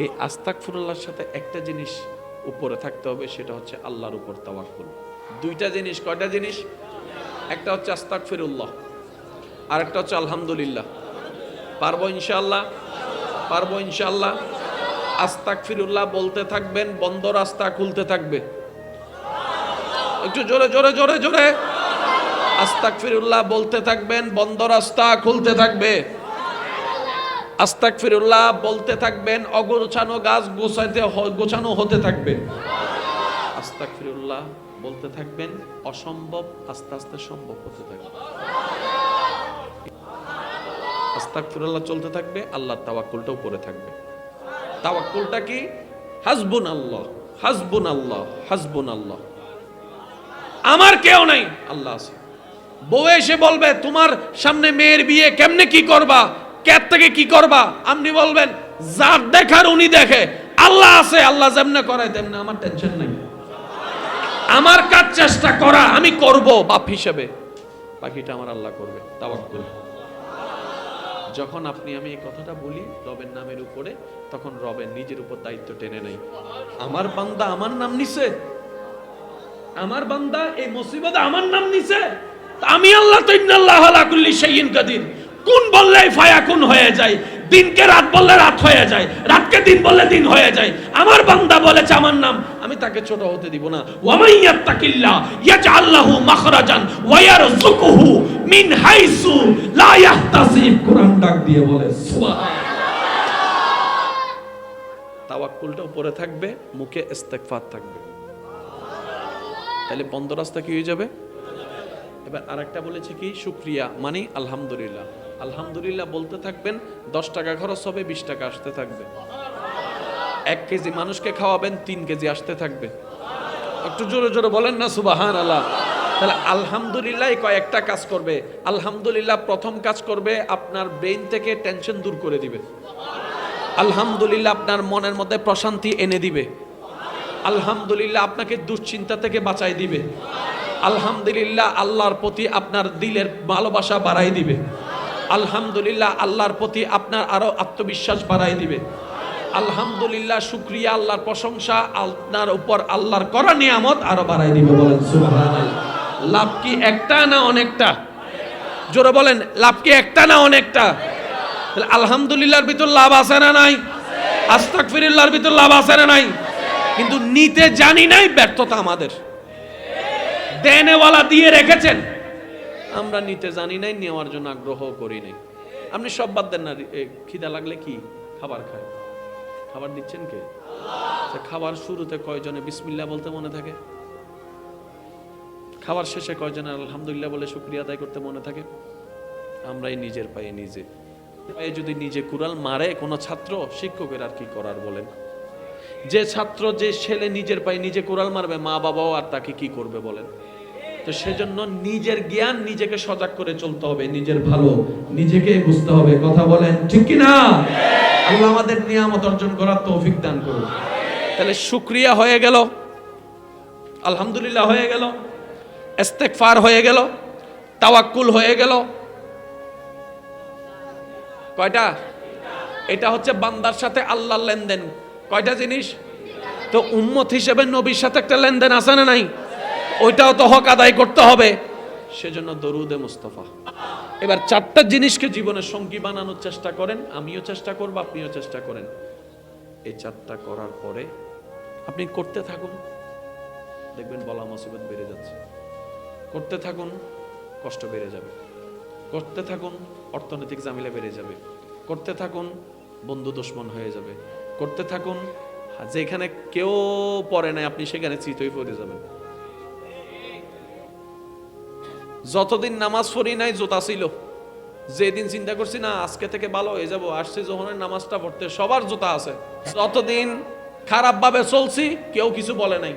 এই আস্তাক ফুরুল্লাহর সাথে একটা জিনিস উপরে থাকতে হবে, সেটা হচ্ছে আল্লাহর উপর তাওয়াক্কুল। দুইটা জিনিস, কয়টা জিনিস? একটা হচ্ছে আস্তাক ফিরুল্লাহ আর একটা হচ্ছে আলহামদুলিল্লাহ। পারব ইনশাল্লাহ পারব ইনশাল্লাহ আস্তাক ফিরুল্লাহ বলতে থাকবেন, বন্ধ রাস্তা খুলতে থাকবে। একটু জোরে জোরে জোরে জোরে। আস্তাক ফিরুল্লাহ বলতে থাকবেন, বন্ধ রাস্তা খুলতে থাকবে। আস্তাক ফিরুল্লাহ বলতে থাকবেন, অগোছানো গাছ গোছাইতে গোছানো হতে থাকবে। আস্তাক ফিরুল্লাহ বলতে থাকবেন, অসম্ভব আস্তে আস্তে সম্ভব হতে থাকবে। আস্তাক ফিরুল্লাহ চলতে থাকবে তাওয়াক্কুলটাও থাকবে। তাওয়াক্কুলটা কি? হাসবুন আল্লাহ হাসবুন আল্লাহ হাসবুন আল্লাহ আমার কেউ নাই, আল্লাহ আছে। বউ এসে বলবে, তোমার সামনে মেয়ের বিয়ে কেমনে কি করবা? ক্যার থেকে কি করবা? আপনি বলবেন, যার দেখার উনি দেখে। আল্লাহ আছে, আল্লাহ যেমনে করায় তেমনে, আমার টেনশন নাই। আমার কাজ চেষ্টা করা আমি করব বাপ হিসেবে। বাকিটা আমার আল্লাহ করবে, তাওয়াক্কুল। যখন আপনি, আমি এই কথাটা বলি রবের নামের উপরে, তখন রবের নিজের উপর দায়িত্ব টেনে নেই। আমার বান্দা আমার নাম নিছে। আমার বান্দা এই মুসিবত আমার নাম নিছে। আমি আল্লাহ তো ইন্নাল্লাহ আলা কুল্লি শাইইন কাদির। কোন বললে ফায়াকুন হয়ে যায়? দিনকে রাত বললে রাত হয়ে যায়। রাতকে দিন বললে দিন হয়ে যায়। আমার বান্দা বলেছে, আমার নাম, আমি তাকে ছোট হতে দিব না। ওয়ামাই ইয়াত্তাকিল্লাহ, ইয়াজআল লাহু মাখরাজান ওয়া ইয়ারযুকুহু মিন হাইসু লা ইয়াহতাসিব। কোরআন ডাক দিয়ে বলে, সুবহান। তাওয়াক্কুলটা উপরে থাকবে, মুখে ইস্তেগফার থাকবে। তাহলে বন্ধ রাস্তা কি হয়ে যাবে? এবার আরেকটা বলেছে কি? শুক্রিয়া মানে আলহামদুলিল্লাহ। আলহামদুলিল্লাহ বলতে থাকবেন, দশ টাকা খরচ হবে, বিশ টাকা আসতে থাকবে। এক কেজি মানুষকে খাওয়াবেন, তিন কেজি আসতে থাকবে। একটু জোরে জোরে বলেন না সুবাহান আল্লাহ তাহলে আলহামদুলিল্লাহ কয়েকটা কাজ করবে। আলহামদুলিল্লাহ প্রথম কাজ করবে, আপনার ব্রেন থেকে টেনশন দূর করে দিবে। আলহামদুলিল্লাহ আপনার মনের মধ্যে প্রশান্তি এনে দিবে। আলহামদুলিল্লাহ আপনাকে দুশ্চিন্তা থেকে বাঁচাই দিবে। আলহামদুলিল্লাহ আল্লাহর প্রতি আপনার দিলের ভালোবাসা বাড়াই দিবে। আলহামদুলিল্লাহ, আল্লাহর প্রতি আপনার আরও আত্মবিশ্বাস বাড়াই দিবে। আলহামদুলিল্লাহ, শুক্রিয়া, আল্লাহর প্রশংসা, আপনার উপর আল্লাহর করা নিয়ামত আরও বাড়াই দিবে বলেন লাভ কি একটা না অনেকটা? জোরে বলেন, লাভ কি একটা না অনেকটা? আলহামদুলিল্লাহর ভিতর লাভ আছে না নাই? আস্তাগফিরুল্লাহর ভিতর লাভ আছে না নাই? কিন্তু নিতে জানি নাই ব্যর্থতা আমাদের। দেনেওয়ালা দিয়ে রেখেছেন। আমরা নিতে জানি নাই, নেওয়ার জন্য আগ্রহ করি নাই। আপনি সব বাদ দেন না খিদা লাগলে কি? খাবার খায়। খাবার দিচ্ছেন কে? খাবার শুরুতে কয়জনে বিসমিল্লাহ বলতে মনে থাকে? খাবার শেষে কয়জনে আলহামদুলিল্লাহ বলে শুক্রিয়া আদায় করতে মনে থাকে? আমরাই নিজের পায়ে নিজে। পায়ে যদি নিজে কুড়াল মারে, কোনো ছাত্র শিক্ষকের আর কি করার বলেন? যে ছাত্র, যে ছেলে নিজের পায়ে নিজে কোরাল মারবে মা বাবাও আর তাকে কি করবে বলেন? তো সেজন্য নিজের জ্ঞান নিজেকে সজাগ করে চলতে হবে নিজের ভালো নিজেকে বুঝতে হবে। কথা বলেন ঠিক কি না আল্লাহ আমাদের নিয়ামত অর্জন করার তৌফিক দান করুন। তাহলে শুক্রিয়া হয়ে গেল আলহামদুলিল্লাহ হয়ে গেল ইস্তেগফার হয়ে গেল তাওয়াক্কুল হয়ে গেল। কয়টা? এটা হচ্ছে বান্দার সাথে আল্লাহর লেনদেন। কয়টা জিনিস? তো উম্মত হিসেবে নবীর সাথে একটা লেনদেন আছে না নাই? ওইটাও তো হক আদায় করতে হবে। সেজন্য দরুদে মুস্তফা। এবার চারটা জিনিসকে জীবনের সঙ্গী বানানোর চেষ্টা করেন আমিও চেষ্টা করব আপনিও চেষ্টা করেন। এই চারটা করার পরে আপনি করতে থাকুন। দেখবেন বলা মুসিবত বেড়ে যাচ্ছে। করতে থাকুন কষ্ট বেড়ে যাবে। করতে থাকুন অর্থনৈতিক জামিলা বেড়ে যাবে। করতে থাকুন বন্ধু দুশ্মন হয়ে যাবে। করতে থাকুন যেখানে কেউ পড়ে নাই আপনি সেখানে চিতই পড়ে যাবেন। যতদিন নামাজ পড়ি নাই, জোতা ছিল। যেদিন চিন্তা করছি, না, আজকে থেকে ভালো হয়ে যাব, আসছি যখন নামাজটা পড়তে, সবার জুতা আছে। যতদিন খারাপ ভাবে চলছি, কেউ কিছু বলে নাই।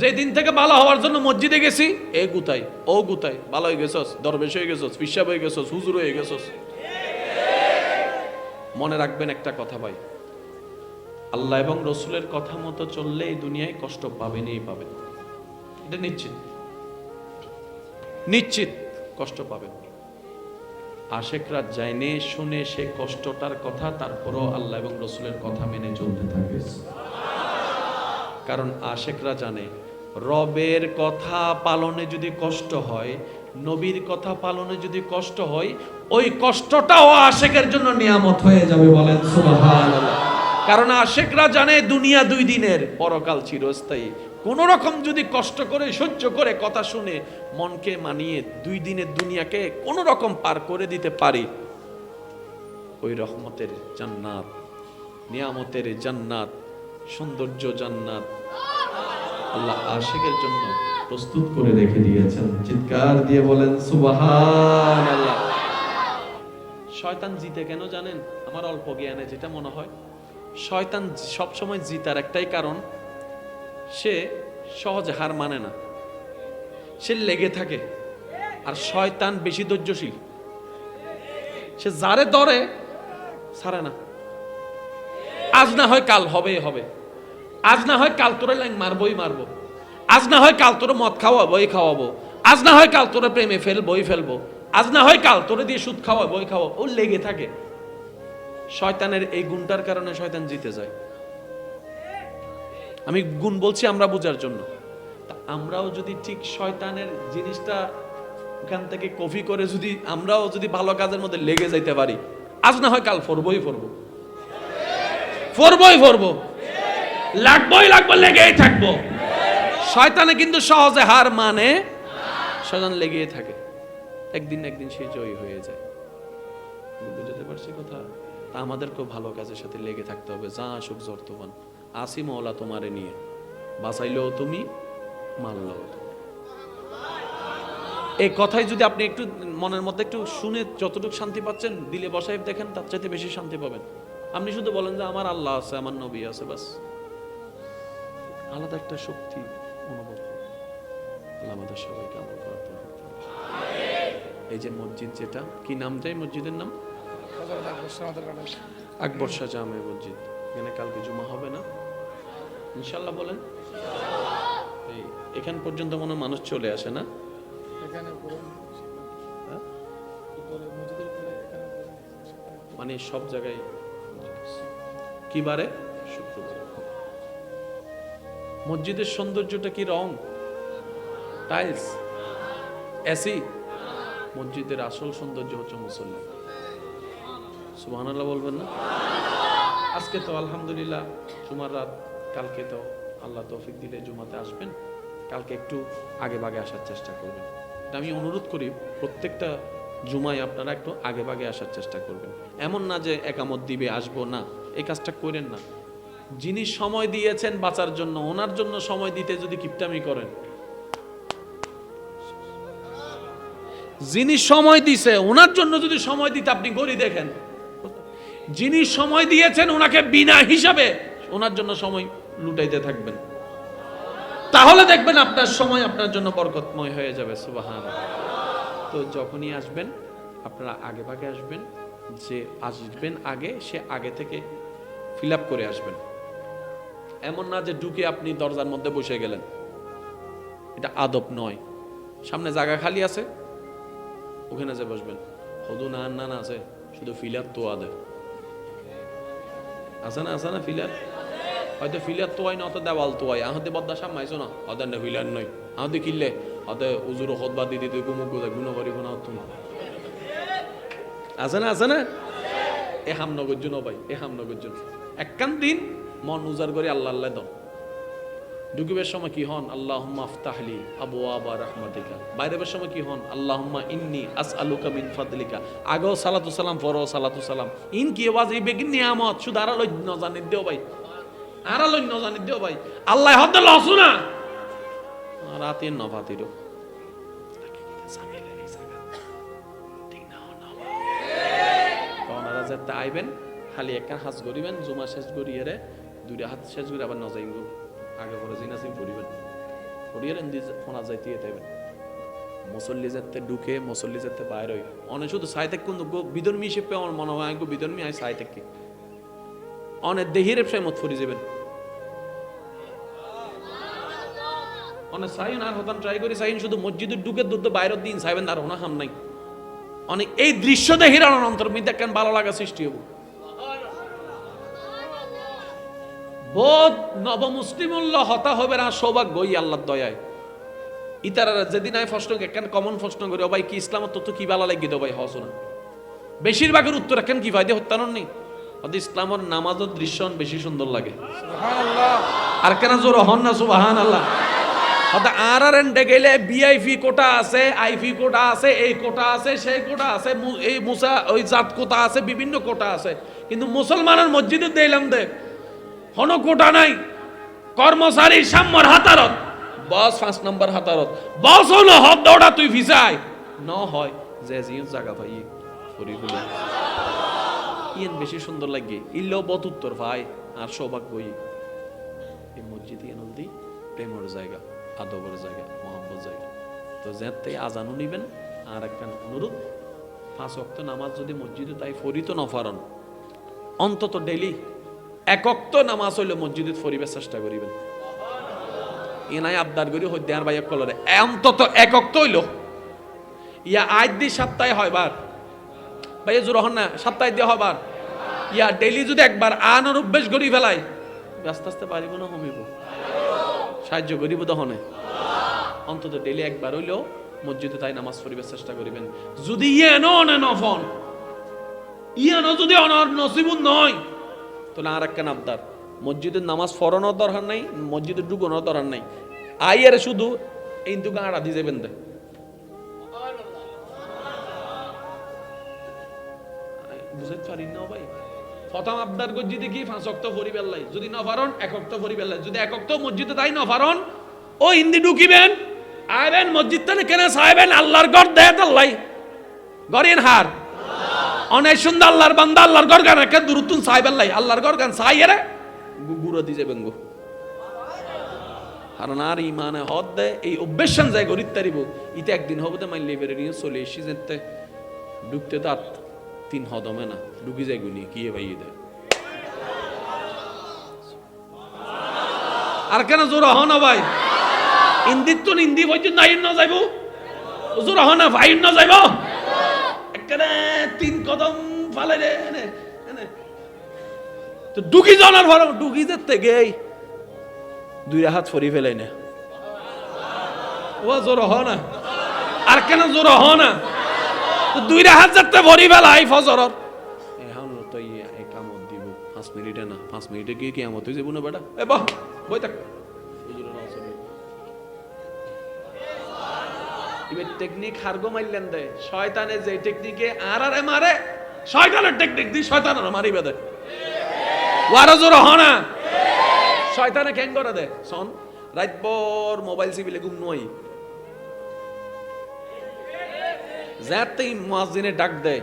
যেদিন থেকে ভালো হওয়ার জন্য মসজিদে গেছি, এ গুতাই ও গুতাই ভালো হয়ে গেছস, দরবেশ হয়ে গেছস, পিসাব হয়ে গেছস, হুজুর হয়ে গেছস। মনে রাখবেন একটা কথা ভাই, আল্লাহ এবং রসুলের কথা মতো চললে এই দুনিয়ায় কষ্ট পাবেনই পাবেন। এটা নিশ্চিত। নিশ্চিত কষ্ট পাবেন আশেকরা জানে শুনে সে কষ্টটার কথা, তারপরও আল্লাহ এবং রসুলের কথা মেনে চলতে থাকে। কারণ আশেকরা জানে, রবের কথা পালনে যদি কষ্ট হয়, নবীর কথা পালনে যদি কষ্ট হয়, ওই কষ্টটাও আশেকের জন্য নিয়ামত হয়ে যাবে বলেন কারণ আশেকরা জানে দুনিয়া দুই দিনের, পরকাল চিরস্থায়ী। কোন রকম যদি কষ্ট করে, সহ্য করে কথা শুনে মনকে মানিয়ে দুই দিনের দুনিয়াকে কোন রকম পার করে দিতে পারি, ওই রহমতের জান্নাত, নিয়ামতের জান্নাত, সৌন্দর্য জান্নাত আল্লাহ আশিকের জন্য প্রস্তুত করে রেখে দিয়েছেন। চিৎকার দিয়ে বলেন সুবাহান আল্লাহ শয়তান জিতে কেন জানেন? আমার অল্প জ্ঞানে যেটা মনে হয়, শয়তান সবসময় জিতার একটাই কারণ সে সহজে হার মানে না। সে লেগে থাকে আর শয়তান বেশি ধৈর্যশীল। সে যারে ধরে, ছাড়ে না। আজ না হয় কাল হবেই হবে। আজ না হয় কাল তোরে লাইন মারবই মারবো। আজ না হয় কাল তোরে মদ খাওয়াবোই খাওয়াবো। আজ না হয় কাল তোরে প্রেমে ফেলবোই ফেলব। আজ না হয় কাল তোরে দিয়ে সুদ খাওয়াবোই খাওয়াবো। ও লেগে থাকে। শয়তানের এই গুণটার কারণে শয়তান জিতে যায়। আমি গুণ বলছি আমরা বোঝার জন্য। আমরাও যদি ঠিক শয়তানের জিনিসটা ওখান থেকে কপি করে যদি আমরাও যদি ভালো কাজের মধ্যে লেগে যাইতে পারি, আজ না হয় কাল ফরবই ফরবো। ফরবই ফরবো। লাগবই লাগবো, লেগেই থাকব। শয়তানে কিন্তু সহজে হার মানে শয়তান লেগেই থাকে। একদিন একদিন সে জয়ী হয়ে যায়। বুঝতে পারছি কথা। তা আমাদেরকেও ভালো কাজের সাথে লেগে থাকতে হবে। যা আসুক জর্তবান আসি মওলা তোমারে নিয়ে। বাঁচাইলেও তুমি তুমি। এই কথাই যদি আপনি একটু মনের মধ্যে একটু শুনে যতটুকু শান্তি পাচ্ছেন দিলে বসাই দেখেন তার চাইতে বেশি শান্তি পাবেন। আপনি শুধু বলেন যে আমার আল্লাহ আছে আমার নবী আছে বাস। আলাদা একটা শক্তি অনুভব আল্লাহ আমাদের সবাইকে আমল করার তৌফিক এই যে মসজিদ যেটা কি নাম যায় মসজিদের নাম? আকবর শাহ জামে মসজিদ। এখানে কালকে জুমা হবে না? ইনশাল্লাহ বলেন। এখান পর্যন্ত মনে মানুষ চলে আসে না? হ্যাঁ? মানে সব জায়গায় কি বারে? শুক্রবার। মসজিদের সৌন্দর্যটা কি রং? টাইলস? এসি? মসজিদের আসল সৌন্দর্য হচ্ছে মুসল্লি। সুবহানাল্লাহ বলবেন না? আজকে তো আলহামদুলিল্লাহ জুমার রাত কালকে তো আল্লাহ তৌফিক দিলে জুমাতে আসবেন। কালকে একটু আগে বাগে আসার চেষ্টা করবেন। আমি অনুরোধ করি, প্রত্যেকটা জুমায় আপনারা একটু আগে বাগে আসার চেষ্টা করবেন। এমন না যে একামত দিবে, আসব না, এই কাজটা করেন না। যিনি সময় দিয়েছেন বাঁচার জন্য, ওনার জন্য সময় দিতে যদি কিপটামি করেন। যিনি সময় দিছে, ওনার জন্য যদি সময় দিতে আপনি গড়ি দেখেন। যিনি সময় দিয়েছেন, ওনাকে বিনা হিসাবে, ওনার জন্য সময় লুটাইতে থাকবেন। তাহলে দেখবেন আপনার সময় আপনার জন্য বরকতময় হয়ে যাবে সুবাহান তো যখনই আসবেন, আপনারা আগে ভাগে আসবেন, যে আসবেন আগে, সে আগে থেকে ফিল করে আসবেন। এমন না যে ঢুকে আপনি দরজার মধ্যে বসে গেলেন। এটা আদব নয়। সামনে জায়গা খালি আছে, ওখানে যে বসবেন। হদু না না না আছে, শুধু ফিলার তো আদে আছে না আছে না ফিলার হয়তো ফিলার তো হয় না অত দেওয়াল তো হয়। আহতে বদ্দা সামাইছো না। অদের না ফিলার নয়। আহতে কিনলে অতে উজুর খোদবা দিদি তুই গুমুক গোদা গুণ করিব না তুমি আছে না আছে না? এ হাম নগর জন্য ভাই, এ হাম নগর জন্য একখান দিন মন উজার করে আল্লাহ আল্লাহ দাও ঢুকিবের সময় কি হন? আল্লাহ আফতাহলি আবু আবা রহমাতিকা বাইরের সময় কি হন? আল্লাহ ইন্নি আস আলুকা মিন ফাদলিকা। আগেও সালাতু সালাম পরও সালাতু সালাম। ইন কি আওয়াজ এই বেগিন নিয়ামত শুধু আর জানি দেও ভাই। আর ন জানি, দেও ভাই। আল্লাহ লসু না। ওনারা আইবেন, খালি একখান হাজ করিবেন জুমা শেষ রে দুইটা হাত শেষ করে আবার নজাইব আগে পরে জিনাসিম করিবেন করিয়ে রেন ফোনা যাইতে যাইবেন মুসল্লি যাতে ঢুকে, মুসল্লি যাতে হই অনেক শুধু সাই থেকে কিন্তু বিধর্মী হিসেবে আমার মনে হয় আমি বিধর্মী আই সাই থেকে অনেক দেহিরে প্রেমত ফুরি যাবেন অনেক সাইন আর হতান ট্রাই করি সাইন শুধু মসজিদের ঢুকে দুধ বাইরের দিন সাইবেন আর হোনা হাম নাই। অনেক এই দৃশ্য দেখির অন্তর মিতে কেন ভালো লাগা সৃষ্টি হব। নবমুসলিম হতা হবে না সৌভাগ্য ওই আল্লাহর দয়ায়। ইতারা যেদিন প্রশ্ন কেন কমন প্রশ্ন করি ভাই কি ইসলামত তো কি বালা লাগি দো ভাই হস না বেশিরভাগের উত্তর কেন কি ফায়দে হত্যানন নি? হয়তো ইসলামের নামাজের দৃশ্য বেশি সুন্দর লাগে। আর কেন জোর হন না সুবাহান আল্লাহ হয়তো আর আর এন্ডে গেলে বিআইপি কোটা আছে আইপি কোটা আছে, এই কোটা আছে, সেই কোটা আছে এই মুসা, ওই জাত কোটা আছে, বিভিন্ন কোটা আছে। কিন্তু মুসলমানের মসজিদে দিলাম দে হন কোটা নাই, কর্মচারী সাম্যর হাতারত। বস পাঁচ নম্বর হাতারত। বস হলো হদ দৌড়া তুই ভিসাই ন হয়, যে জিও জায়গা ভাই, ফরি বলে ইয়েন বেশি সুন্দর লাগে। ইল্লেও বত ভাই, আর সৌভাগ্যই এই মসজিদ নদী প্রেমর জায়গা। আদবর জায়গা মোহাম্মদ জায়গা। তো যে থেকে আজানও নিবেন আর একটা অনুরোধ, পাঁচ অক্ত নামাজ যদি মসজিদে তাই ফরিত নফারন অন্তত ডেলি একক্ত নামাজ হইলে মসজিদে ফরিবার চেষ্টা করিবেন। এনাই আবদার করি হইতে আর ভাই কলরে। অন্তত একক্ত হইল। ইয়া আজ দি সপ্তাহে হয় বার ভাই জোর হন না, সপ্তাহে দিয়ে হবার। ইয়া ডেলি যদি একবার আনার অভ্যেস করি ফেলাই আস্তে আস্তে পারিব না কমিব সাহায্য করিব দহনে অন্তত ডেলি একবার হইলেও মসজিদে তাই নামাজ পড়িবার চেষ্টা করিবেন। যদি ইয়েনো নফন ইয়েনো যদি অনার নসিবুন নয়, তাহলে আর একটা আবদার। মসজিদের নামাজ ফরানোর দরকার নাই, মসজিদে ঢুকানোর দরকার নাই। আইয়ার শুধু এই দুগা আড়া দিয়ে যাবেন দে। বুঝাইতে পারি না ভাই। প্রথম আবদার গজ্জিতে কি পাঁচ অক্ত ভরি বেল্লাই যদি না পারন এক অক্ত ভরি বেল্লাই যদি এক অক্ত মসজিদে তাই না পারন ও হিন্দি ঢুকিবেন, আইবেন মসজিদ তানে কেন সাহেবেন? আল্লাহর ঘর দেয় আল্লাহ। গরিন হার। অনেক সুন্দর আল্লাহর বান্দা, আল্লাহর ঘর গান একটা দূরতুন সাহেব আল্লাহ আল্লাহর ঘর গান সাই এরে গুড়ো দিয়ে যাবেন গো। কারণ আর ইমানে হদ দেয়, এই অভ্যেসান যায় গরিব তারিব। ইতে একদিন হবে তো মাইলে বেরে নিয়ে চলে এসি যেতে। ঢুকতে তার তিন হদমে না ডুবি যায় গুনি কি ভাই দেয় আর কেন জোর হ না ভাই? ইন্দির তো ইন্দি পর্যন্ত আইন না যাইব? জোর হ না ভাই না যাইব? একেবারে তিন কদম ফালে রে তো ডুকি জানার ভালো ডুকি যেতে গেই দুই হাত ফরি ফেলাই না ও জোর হ না। আর কেন জোর হ না? দুই হাত যাতে ভরি ফেলাই ফজরর। এখন তো ইয়ে এই কামত দিব। পাঁচ মিনিটে না পাঁচ মিনিটে কি কেমত হয়ে যাব না বেটা? এ বাহ বই থাক। এবার টেকনিক হারগো মারলেন দে। শয়তানে যে টেকনিকে আর আরে মারে শয়তানের টেকনিক দি শয়তানের মারিবে দে। ওয়ারা জোর হ না। শয়তানে কেন করে দে। শোন রাতভর মোবাইল চিবিলে ঘুম নয় যাতেই মুয়াজ্জিনে ডাক দেয়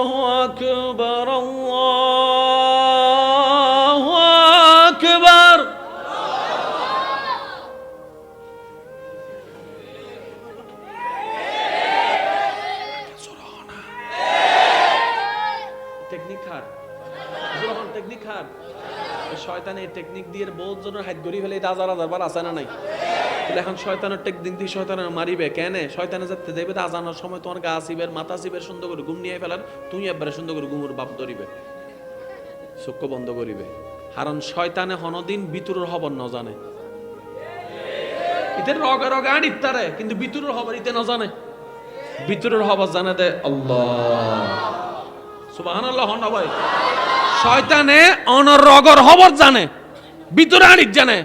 আল্লাহু আকবার আল্লাহু আকবার। টেকনিক যখন টেকনিক খার শয়তানের টেকনিক দিয়ে বহুত জনের হাত গড়ি ফেলে, এটা হাজার হাজার বার আছে না নাই? তাহলে এখন শয়তানের টেকনিক দিয়ে শয়তানের মারিবে কেন? শয়তানে যাতে যাইবে তা আজানোর সময় তোমার গা আসিবের মাথা আসিবের সুন্দর করে ঘুম নিয়ে ফেলার তুই একবারে সুন্দর করে ঘুমুর বাপ ধরিবে। চক্ষু বন্ধ করিবে। কারণ শয়তানে হনদিন বিতুরের খবর ন জানে। ইতে রগে রগে আনিত তারে, কিন্তু বিতুরের খবর ইতে ন জানে। বিতুরের খবর জানে দে আল্লাহ। সুবহানাল্লাহ হন না ভাই। শয়তানে অনরগর খবর জানে ভিতরে আনিত জানে।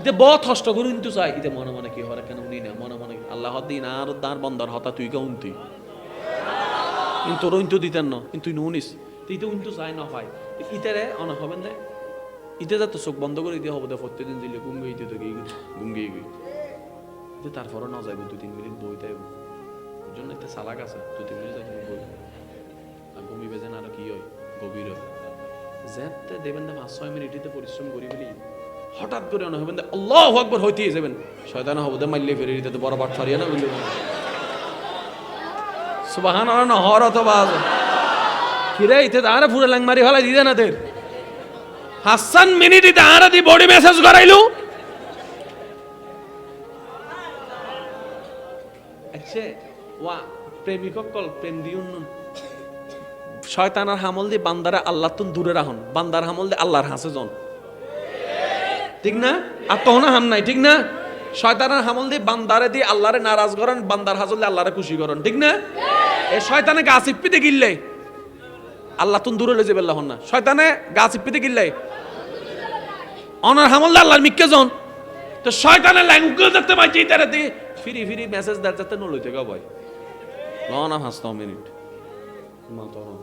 ইতে বহুত কষ্ট করে কিন্তু চাই ইতে মনে মনে কি হরে কেন উনি না মনে মনে আল্লাহ দিন আর দার বন্দার হতা তুই কে উনতি। কিন্তু তোর উন্তু দিতেন না কিন্তু নুনিস। তুই তো চাই না হয়। ইতারে অন হবেন দে ইতে যাতে চোখ বন্ধ করে দিয়ে হবে দে প্রত্যেকদিন দিলে ঘুম গিয়ে দিতে গিয়ে ঘুম গিয়ে গিয়ে তারপরে না যাইব দুই তিন মিনিট বইতে ওর জন্য একটা সালাক আছে দুই তিন মিনিট যাইব বই আর ঘুমিবে যেন আরও কি হয়? গভীর হয়। যেতে দেবেন না পাঁচ ছয় মিনিটিতে পরিশ্রম করি বলি হঠাৎ করে অনেক হবেন আল্লাহ আকবর হইতেই যাবেন শয়তান হব দে মাইলে ফেরে দিতে বড় বাট ফারিয়া না বললে সুবাহান আর না হর কিরে ইতে হলাই দিদে না হাসান মিনিট তাহারা দি বডি মেসেজ করাইলু আচ্ছা ওয়া প্রেমিক কল প্রেম দিউন শয়তানার হামল দিয়ে বান্দারা আল্লাহ তুন দূরে রাখুন। বান্দার হামল দিয়ে আল্লাহর হাসে জন ঠিক না? আর তখন হাম নাই, ঠিক না? শয়তানের হামল দিয়ে বান্দারে দিয়ে আল্লাহরে নারাজ করেন, বান্দার হাজল দিয়ে আল্লাহরে খুশি করেন, ঠিক না? এই শয়তানে গাছ ইপ্পিতে গিললে আল্লাহ তুন দূরে লেজে বেল্লা হন না। শয়তানে গাছ ইপ্পিতে গিললে অনার হামল দিয়ে আল্লাহর মিক্কে জন তো শয়তানের ল্যাঙ্গুয়েজ দেখতে পাইছি তারা দিয়ে ফিরি ফিরি মেসেজ দেয় যাতে নলই থেকে ভয়। লনা পাঁচ মিনিট। মাতো না।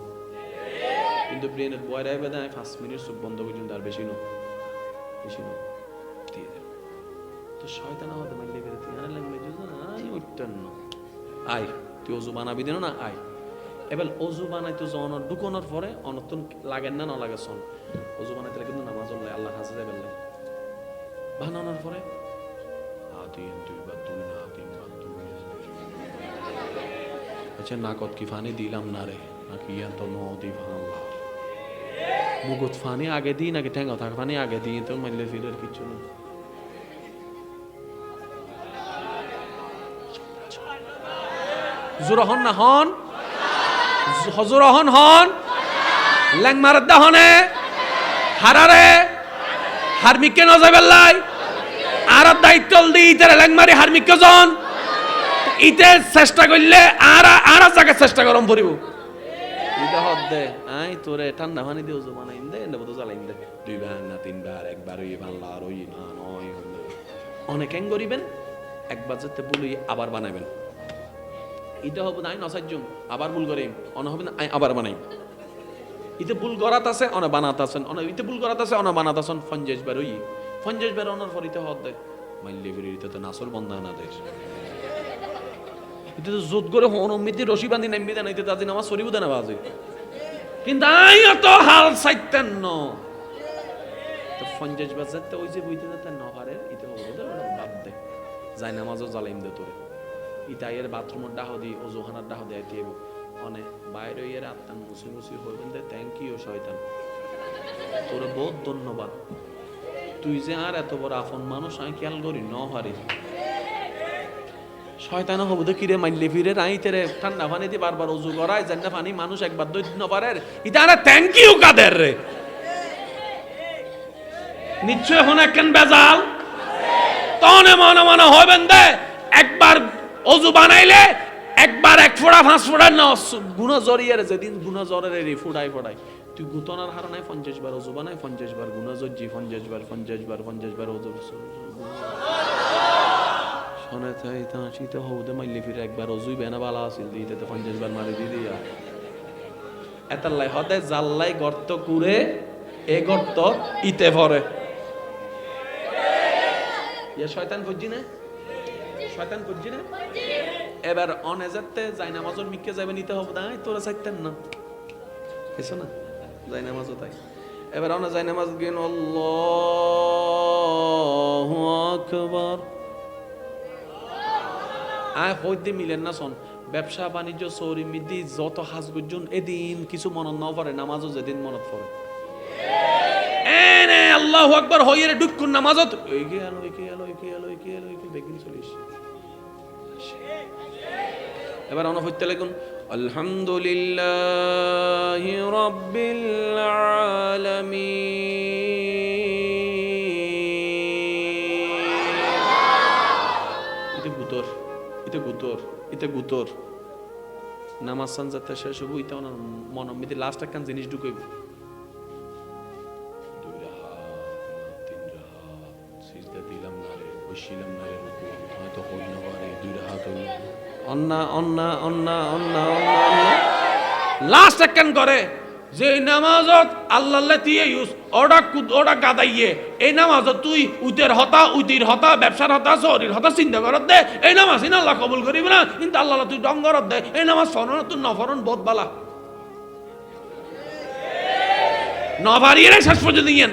কিন্তু ব্রেনের বয় রাইবে দেয় পাঁচ মিনিট চোখ বন্ধ পর্যন্ত আর বেশি নো বেশি নো দিয়ে দেব। তো শয়তান হতে মাইলে তুই আরে লাগবে আই উত্তন্ন আই তুই অজু বানাবি দিন না? আই এবার অজু বানাই তো জন ঢুকানোর পরে অনতন লাগেন না না লাগে সন অজু বানাইতে কিন্তু নামাজ হলে আল্লাহ হাসে যাবে বানানোর পরে আদিন দুইবার দুই না তিনবার দুই। আচ্ছা নাকত কি ফানি দিলাম না রে? নাকি ইয়ান তো নদী ভাঙলা মুগুত ফানি আগে দিই নাকি ঠেঙ্গা থাক ফানি আগে দিই, তো মাইলে ফিরের কিছু না। জোর হন না, হন। হজুর হন হন। ল্যাং মারার দা হনে। হারারে হারমিককে নজাবেল্লাই আর দায়িত্ব দি ইতারে ল্যাং মারি হারমিককে জন। ইতে চেষ্টা করলে আর আর জায়গায় চেষ্টা করম পড়িব ইটা হদ দে। আই তোরে ঠান্ডা পানি দিও জমা নাই দে নেব তো জ্বালাইন দে দুইবার না তিনবার একবার ওই বাংলা আর ওই না নয় অনেক এং করিবেন একবার যেতে বলি আবার বানাবেন এটা হবে না নসাজ্জুম আবার ভুল করিম অন হবে না আই আবার বানাই ইতে ভুল করাত আছে অনে বানাত আছেন অনে ইতে ভুল করাত আছে অনে বানাত আছেন ফঞ্জেশ বার ওই ফঞ্জেশ বার অনার পর ইতে হদ দে মাইলে ফিরে ইতে তো নাসর বন্ধা না দেশ এটা তো জোত করে হন অমিতি রশি বান্ধি নামবি দেন এটা তাদের আমার দেন বাজে কিন্তু আই অত হাল চাইতেন ন। তো ফঞ্জেজ বাজাতে ওই যে বইতে যেতে ন পারে ইতে হব বাদ দে। যাই নামাজও জ্বালাইম দে তোরে। ইতা এর বাথরুমের ডাহ দি অজুখানার ডাহ দিয়ে আইতে অনে, বাইরে এর আত্মান মুসি মুসি হইবেন দে থ্যাংক ইউ শয়তান। তোরে বহুত ধন্যবাদ। তুই যে আর এত বড় আপন মানুষ, আমি খেয়াল করি, ন হারি। শয়তান হব তো কিরে মাইলে ফিরে রাই তেরে ঠান্ডা পানি দিয়ে বারবার অজু করায় জান্না পানি মানুষ একবার দই দিন পারে ইটা আরে থ্যাংক ইউ কাদের রে। নিশ্চয় এখন একখান বেজাল। তনে মনে মনে হবেন দে, একবার অজু বানাইলে, একবার এক ফোড়া, পাঁচ ফোড়া ন, গুণ জরিয়ে যেদিন গুণ জরের রে ফুড়াই ফোড়াই তুই গুতনার হার নাই, পঞ্চাশ বার অজু বানাই, পঞ্চাশ বার গুণ জজ্জি পঞ্চাশ বার পঞ্চাশ বার পঞ্চাশ বার অজু শোনে তাই শীত হৌদে মাইলে ফিরে একবার অজুই বেনা বালা আছিল দিতে তো পঞ্চাশ বার মারি দি দিয়া এতাল্লাই হদে জাল্লাই গর্ত কুরে এ গর্ত ইতে ভরে ইয়া শয়তান বুঝছি না শয়তান বুঝছি না এবার অনেজাতে যাই নামাজের মিকে যাবে নিতে হবে না তোরা চাইতেন না কিছু না যাই নামাজও তাই এবার অনে যাই নামাজ গেন আল্লাহু আকবার আয় হইতে মিলেন না, শোন। ব্যবসা, বাণিজ্য, চৌরি মিদি যত হাজ গুজন এদিন কিছু মনত ন পড়ে, নামাজও যেদিন মনত পড়ে। এনে আল্লাহু আকবার হইয়ে রে ডুকুন নামাজত। এই কে আলো কে আলো কে আলো কে আলো কে বেগিন চলিস এবার অন হইতে লাগুন। আলহামদুলিল্লাহি রাব্বিল আলামিন। ইতে গুতর ইতে গুতর। নামাজ সান যাতে শেষ হব ইতে ওনার মন মিতে লাস্ট একখান জিনিস ঢুকাইব। অন্না অন্না অন্না অন্না লাস্ট একখান করে যে নামাজত আল্লাহ দিয়ে ওটা কুদ ওটা গাদাইয়ে, এই নামাজত তুই উইতের হতা, উইতির হতা, ব্যবসার হতা শরীর হতা, চিন্তা করত দে, এই নামাজ ইন আল্লাহ কবুল করিব না, কিন্তু আল্লাহ তুই ডঙ্গরত দে, এই নামাজ ফরন তুই নফরন বোধ বালা। নভারিয়ে শেষ পর্যন্ত ইয়েন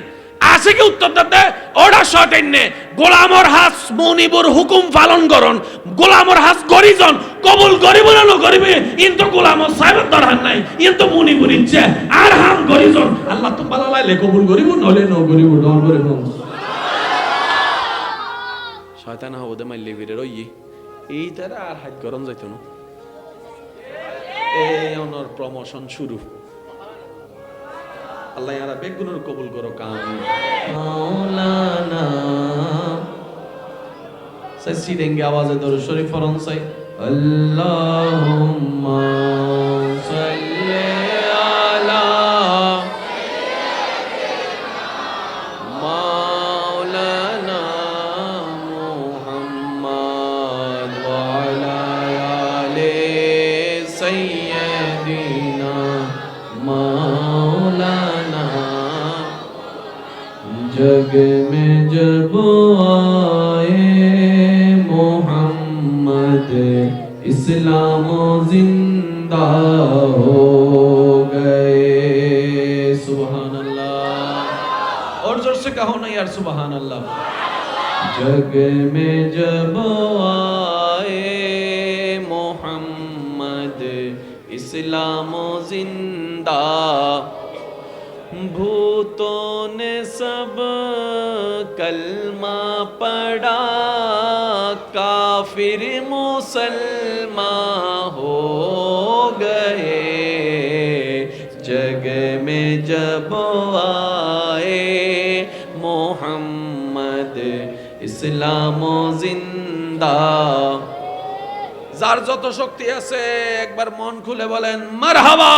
আছে কি উত্তর দিতে ওটা সটেন্নে গোলামর হাস মনিবুর হুকুম পালন করন। গোলামর হাস গরিজন, কবুল করিব না করিবে কিন্তু গোলামর সাহেবের দরকার নাই কিন্তু মনিবুর ইচ্ছে। আর হাম গরিজন, আল্লাহ তো পালা লাইলে কবুল করিব নলে ন করিব ডর করিব শয়তান হবদে মাইলে ফিরে রই এই তারা আর হাত গরম যাইতো না। এই অনর প্রমোশন শুরু। আল্লাহ ইয়ারা বেগুনের কবুল করো কাম মাওলানা। সাই সিরেঙ্গে আওয়াজে দরু শরীফ ফরন সাই। আল্লাহুম্মা সাল্লি جگ میں جب آئے محمد، اسلام و زندہ ہو گئے۔ سبحان اللہ۔ اور زور سے کہو نا یار، سبحان اللہ۔ جگ میں جب آئے محمد، اسلام و زندہ भूतों ने सब कलमा पढ़ा काफिर मुसलमान हो गए जग में जब आए मोहम्मद ইসলাম জিন্দা যার যত শক্তি আছে একবার মন খুলে বলেন মারহাবা